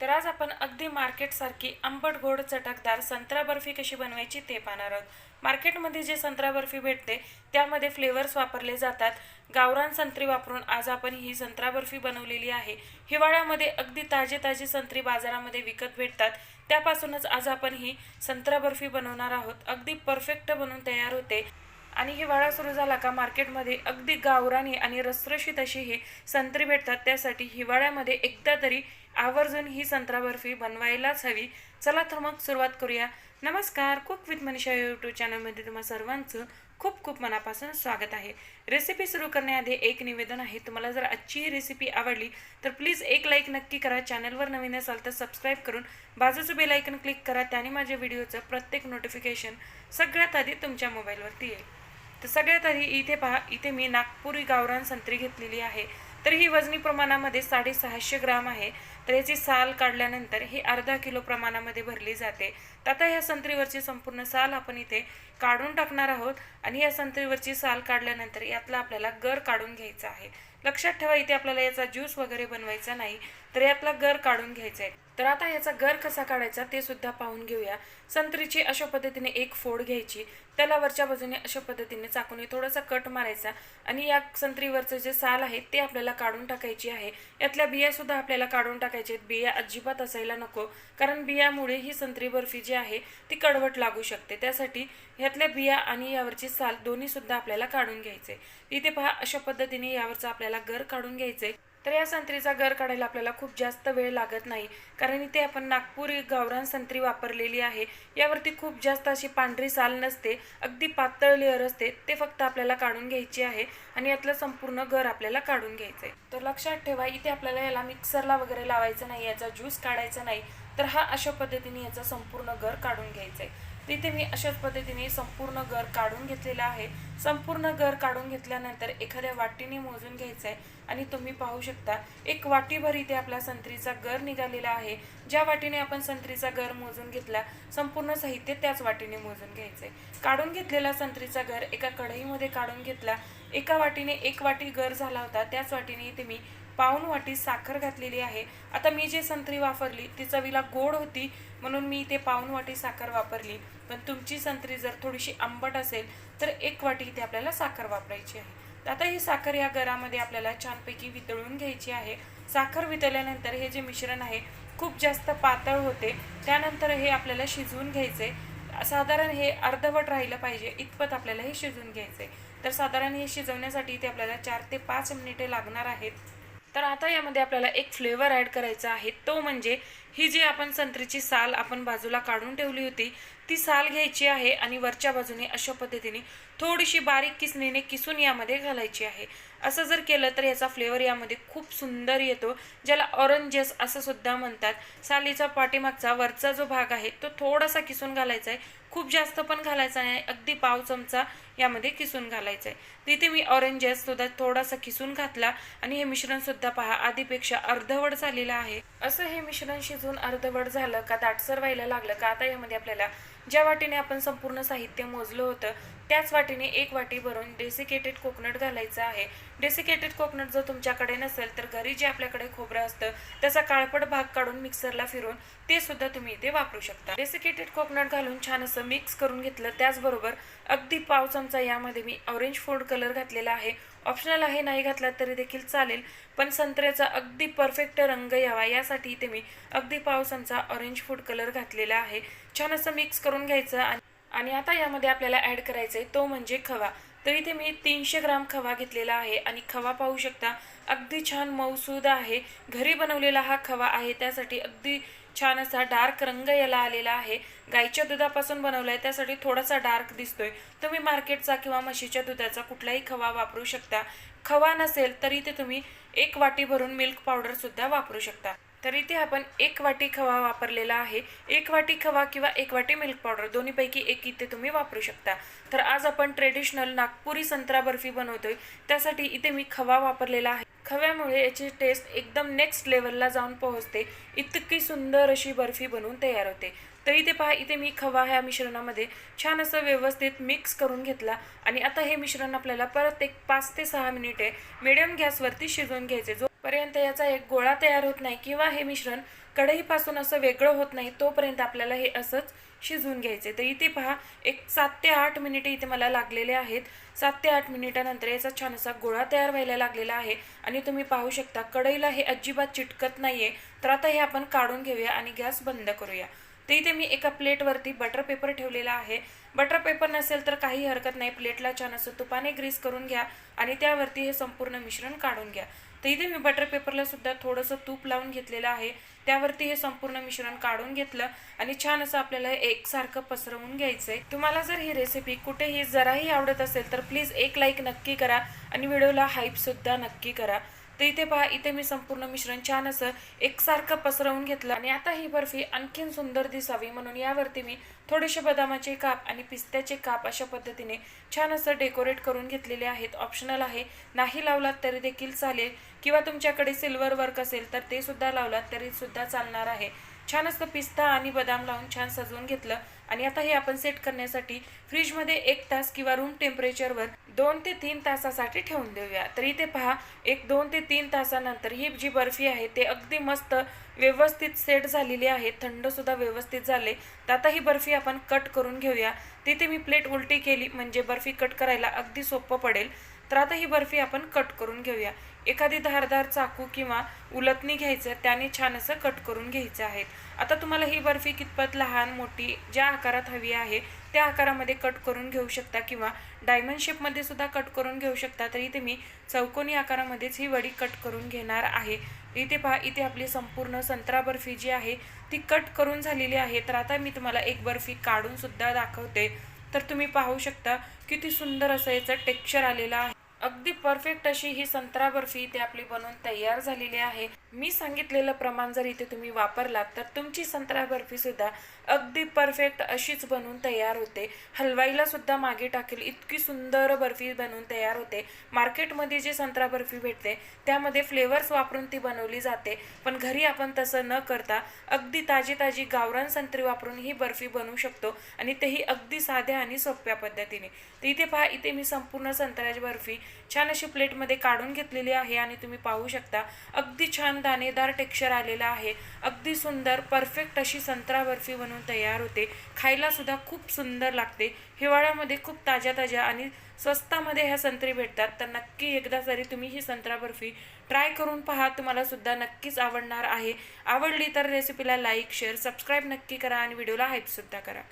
तर आज आपण अगदी मार्केटसारखी आंबट गोड चटकदार संत्रा बर्फी कशी बनवायची ते पाहणार आहोत. मार्केटमध्ये जे संत्रा बर्फी भेटते त्यामध्ये फ्लेवर्स वापरले जातात. गावरान संत्री वापरून आज आपण ही संत्रा बर्फी बनवलेली आहे. हिवाळ्यामध्ये अगदी ताजे ताजे संत्री बाजारामध्ये विकत भेटतात. त्यापासूनच आज आपण ही संत्रा बर्फी बनवणार आहोत. अगदी परफेक्ट बनवून तयार होते. आणि हिवाळा सुरू झाला का मार्केटमध्ये अगदी गावरानी आणि रसरशीत अशी हे संत्री भेटतात. त्यासाठी हिवाळ्यामध्ये एकदा तरी आवर्जून ही संत्रा बर्फी बनवायलाच हवी. चला तर मग सुरुवात करूया. नमस्कार कुक विथ मनीषा यूट्यूब चॅनलमध्ये तुम्हा सर्वांचं खूप खूप मनापासून स्वागत आहे. रेसिपी सुरू करण्याआधी एक निवेदन आहे. तुम्हाला जर आजची ही रेसिपी आवडली तर प्लीज एक लाईक नक्की करा. चॅनलवर नवीन असाल तर सबस्क्राईब करून बाजूचं बेलायकन क्लिक करा. त्याने माझ्या व्हिडिओचं प्रत्येक नोटिफिकेशन सगळ्यात आधी तुमच्या मोबाईलवरती येईल. तर सगळ्यात आधी इथे पहा इथे मी नागपुरी गावरान संत्री घेतलेली आहे. तर ही वजनी प्रमाणामध्ये साडेसहाशे ग्राम आहे. तर याची साल काढल्यानंतर ही अर्धा किलो प्रमाणामध्ये भरली जाते. तर आता ह्या संत्रीवरची संपूर्ण साल आपण इथे काढून टाकणार आहोत. आणि या संत्रीवरची साल काढल्यानंतर यातला आपल्याला गर काढून घ्यायचा आहे. लक्षात ठेवा इथे आपल्याला याचा ज्यूस वगैरे बनवायचा नाही तर यातला गर काढून घ्यायचा आहे तर आता याचा गर कसा काढायचा ते सुद्धा पाहून घेऊया. संत्रीची अशा पद्धतीने एक फोड घ्यायची. त्याला वरच्या बाजूने अशा पद्धतीने चाकूने थोडासा कट मारायचा आणि या संत्रीवरचं जे साल आहे ते आपल्याला काढून टाकायची आहे. यातल्या बियासुद्धा आपल्याला काढून टाकायचे आहेत. बिया अजिबात असायला नको कारण बियामुळे ही संत्री बर्फी जी आहे ती कडवट लागू शकते. त्यासाठी ह्यातल्या बिया आणि यावरची साल दोन्हीसुद्धा आपल्याला काढून घ्यायचे. इथे पहा अशा पद्धतीने यावरचा आपल्याला गर काढून घ्यायचे तर या संत्रीचा गर काढायला आपल्याला खूप जास्त वेळ लागत नाही. कारण इथे आपण नागपुरी गावरान संत्री वापरलेली आहे. यावरती खूप जास्त अशी पांढरी साल नसते. अगदी पातळ लेअर असते. ते फक्त आपल्याला काढून घ्यायची आहे आणि यातलं संपूर्ण गर आपल्याला काढून घ्यायचं आहे तर लक्षात ठेवा इथे आपल्याला याला मिक्सरला वगैरे लावायचं नाही याचा ज्यूस काढायचा नाही. तर हा अशा पद्धतीने याचा संपूर्ण गर काढून घ्यायचा आहे तिथे मी अशाच पद्धतीने संपूर्ण गर काढून घेतलेला आहे. संपूर्ण गर काढून घेतल्यानंतर एखाद्या वाटीने मोजून घ्यायचं आहे आणि तुम्ही पाहू शकता एक वाटीभर इथे आपला संत्रीचा गर निघालेला आहे. ज्या वाटीने आपण संत्रीचा गर मोजून घेतला संपूर्ण साहित्य त्याच वाटीने मोजून घ्यायचंय. काढून घेतलेला संत्रीचा गर एका कढईमध्ये काढून घेतला. एका वाटीने एक वाटी गर झाला होता. त्याच वाटीने इथे मी पाऊन वाटी साखर घातलेली आहे. आता मी जे संत्री वापरली ती चवीला गोड होती म्हणून मी इथे पाऊन वाटी साखर वापरली. पण तुमची संत्री जर थोडीशी आंबट असेल तर एक वाटी इथे आपल्याला साखर वापरायची आहे. आता ही साखर या गरामध्ये आपल्याला छानपैकी वितळून घ्यायची आहे. साखर वितळल्यानंतर हे जे मिश्रण आहे खूप जास्त पातळ होते. त्यानंतर हे आपल्याला शिजवून घ्यायचे. साधारण हे अर्धवट राहिलं पाहिजे इतपत आपल्याला हे शिजवून घ्यायचे. तर साधारण हे शिजवण्यासाठी इथे आपल्याला चार ते पाच मिनिटे लागणार आहेत. तर आता यामध्ये आपल्याला एक फ्लेवर ॲड करायचा आहे. तो म्हणजे ही जी आपण संत्रीची साल आपण बाजूला काढून ठेवली होती ती साल घ्यायची आहे आणि वरच्या बाजूने अशा पद्धतीने थोडीशी बारीक किसणीने किसून यामध्ये घालायची आहे. असं जर केलं तर याचा फ्लेवर यामध्ये खूप सुंदर येतो ज्याला ऑरेंजेस असं सुद्धा म्हणतात. सालीचा पाठीमागचा वरचा जो भाग आहे तो थोडासा किसून घालायचा आहे. खूप जास्त पण घालायचा नाही अगदी पाव चमचा यामध्ये किसून घालायचा आहे. तिथे मी ऑरेंजेस सुद्धा थोडासा किसून घातला आणि हे मिश्रण सुद्धा पहा आधीपेक्षा अर्धवट झालेलं आहे. असं हे मिश्रण शिजून अर्धवड झालं का दाटसर व्हायला लागलं का आता यामध्ये आपल्याला ज्या वाटीने आपण संपूर्ण साहित्य मोजलं होतं त्याच वाटीने एक वाटी भरून डेसिकेटेड कोकोनट घालायचं आहे. डेसिकेटेड कोकोनट जर तुमच्याकडे नसेल तर घरी जे आपल्याकडे खोबरं असतं त्याचा काळपट भाग काढून मिक्सरला फिरून ते सुद्धा तुम्ही इथे वापरू शकता. डेसिकेटेड कोकोनट घालून छान असं मिक्स करून घेतलं त्याचबरोबर अगदी पाव चमचा यामध्ये मी ऑरेंज फूड कलर घातलेला आहे. ऑप्शनल आहे नाही घातला तरी देखील चालेल पण संत्र्याचा अगदी परफेक्ट रंग यावा यासाठी इथे मी अगदी पाव चमचा ऑरेंज फूड कलर घातलेला आहे. छान असं मिक्स करून घ्यायचं आणि आणि आता यामध्ये आपल्याला ॲड करायचं आहे तो म्हणजे खवा. तर इथे मी तीनशे ग्राम खवा घेतलेला आहे आणि खवा पाहू शकता अगदी छान मऊसूद आहे. घरी बनवलेला हा खवा आहे त्यासाठी अगदी छान असा डार्क रंग याला आलेला आहे. गाईच्या दुधापासून बनवला आहे त्यासाठी थोडासा डार्क दिसतोय. तुम्ही मार्केटचा किंवा म्हशीच्या दुधाचा कुठलाही खवा वापरू शकता. खवा नसेल तरी ते तुम्ही एक वाटी भरून मिल्क पावडर सुद्धा वापरू शकता. तर इथे आपण एक वाटी खवा वापरलेला आहे. एक वाटी खवा किंवा एक वाटी मिल्क पावडर दोन्हीपैकी एक इथे तुम्ही वापरू शकता. तर आज आपण ट्रेडिशनल नागपुरी संत्रा बर्फी बनवतोय. त्यासाठी इथे मी खवा वापरलेला आहे. खव्यामुळे याची टेस्ट एकदम नेक्स्ट लेवलला जाऊन पोहोचते. इतकी सुंदर अशी बर्फी बनवून तयार होते. तर इथे पहा इथे मी खवा ह्या मिश्रणामध्ये छान असं व्यवस्थित मिक्स करून घेतला. आणि आता हे मिश्रण आपल्याला परत एक पाच ते सहा मिनिटे मिडियम गॅसवरती शिजवून घ्यायचे. जो पर्यंत याचा एक गोळा तयार होत नाही किंवा हे मिश्रण कढईपासून असं वेगळं होत नाही तोपर्यंत आपल्याला हे असंच शिजवून घ्यायचे. तर इथे पहा एक सात ते आठ मिनिटे इथे मला लागलेले आहेत. सात ते आठ मिनिटानंतर याचा छान असा गोळा तयार व्हायला लागलेला आहे आणि तुम्ही पाहू शकता कढईला हे अजिबात चिटकत नाहीये. तर आता हे आपण काढून घेऊया आणि गॅस बंद करूया. तर इथे मी एका प्लेटवरती बटर पेपर ठेवलेला आहे. बटर पेपर नसेल तर काही हरकत नाही. प्लेटला छान असं तुपाने ग्रीस करून घ्या आणि त्यावरती हे संपूर्ण मिश्रण काढून घ्या. तर इथे मी बटर पेपरला सुद्धा थोडंसं तूप लावून घेतलेलं आहे. त्यावरती हे संपूर्ण मिश्रण काढून घेतलं आणि छान असं आपल्याला हे एकसारखं पसरवून घ्यायचं आहे तुम्हाला जर ही रेसिपी कुठेही जराही आवडत असेल तर प्लीज एक लाईक नक्की करा आणि व्हिडिओला हाईपसुद्धा नक्की करा. तर इथे पहा इथे मी संपूर्ण मिश्रण छान असं एकसारखं पसरवून घेतलं. आणि आता ही बर्फी आणखीन सुंदर दिसावी म्हणून यावरती मी थोडेसे बदामाचे काप आणि पिस्त्याचे काप अशा पद्धतीने छान असं डेकोरेट करून घेतलेले आहेत. ऑप्शनल आहे. नाही लावलात तरी देखील चालेल. किंवा तुमच्याकडे सिल्वर वर्क असेल तर ते सुद्धा लावलात तरी सुद्धा चालणार आहे. छान असं पिस्ता आणि बदाम लावून छान सजवून घेतलं. आणि आता हे आपण सेट करण्यासाठी फ्रीजमध्ये एक तास किंवा रूम टेम्परेचरवर दोन ते तीन तासासाठी ठेवून देऊया. तर इथे पहा एक दोन ते तीन तासानंतर ही जी बर्फी आहे ते अगदी मस्त व्यवस्थित सेट झालेली आहे. थंडसुद्धा व्यवस्थित झाले. तर आता ही बर्फी आपण कट करून घेऊया. तिथे मी प्लेट उलटी केली म्हणजे बर्फी कट करायला अगदी सोपं पडेल. तर आता ही बर्फी आपण कट करून घेऊया. एखादी धारदार चाकू किंवा उलटणी घ्यायचं त्याने छान असं कट करून घ्यायचं आहे. आता तुम्हाला ही बर्फी कितपत लहान मोठी ज्या आकारात हवी आहे त्या आकारामध्ये कट करून घेऊ शकता किंवा डायमंड शेपमध्ये सुद्धा कट करून घेऊ शकता तर इथे मी चौकोनी आकारामध्येच ही वडी कट करून घेणार आहे. इथे पहा इथे आपली संपूर्ण संत्रा बर्फी जी आहे ती कट करून झालेली आहे. तर आता मी तुम्हाला एक बर्फी काढून सुद्धा दाखवते. तर तुम्ही पाहू शकता किती सुंदर असं याचं टेक्स्चर आलेलं आहे. अगदी परफेक्ट अशी ही संत्रा बर्फी इथे आपली बनवून तयार झालेली आहे. मी सांगितलेलं प्रमाण जर इथे तुम्ही वापरलात तर तुमची संत्रा बर्फी सुद्धा अगदी परफेक्ट अशीच बनवून तयार होते. हलवाईला सुद्धा मागे टाकेल इतकी सुंदर बर्फी बनवून तयार होते. मार्केटमध्ये जे संत्रा बर्फी भेटते त्यामध्ये फ्लेवर्स वापरून ती बनवली जाते. पण घरी आपण तसं न करता अगदी ताजी ताजी गावरान संत्री वापरून ही बर्फी बनवू शकतो आणि तेही अगदी साध्या आणि सोप्या पद्धतीने. तर इथे पहा इथे मी संपूर्ण संत्र्याची बर्फी छान अशी प्लेटमध्ये काढून घेतलेली आहे आणि तुम्ही पाहू शकता. अगदी छान दाणेदार टेक्स्चर आलेला आहे. अगदी सुंदर परफेक्ट अशी संत्रा बर्फी बनवून तयार होते. खायलासुद्धा खूप सुंदर लागते. हिवाळ्यामध्ये खूप ताज्या ताज्या आणि स्वस्तामध्ये ह्या संत्री भेटतात. तर नक्की एकदा तरी तुम्ही ही संत्रा बर्फी ट्राय करून पहा तुम्हाला सुद्धा नक्कीच आवडणार आहे. आवडली तर रेसिपीला लाईक शेअर सबस्क्राईब नक्की करा आणि व्हिडिओला हाईपसुद्धा करा.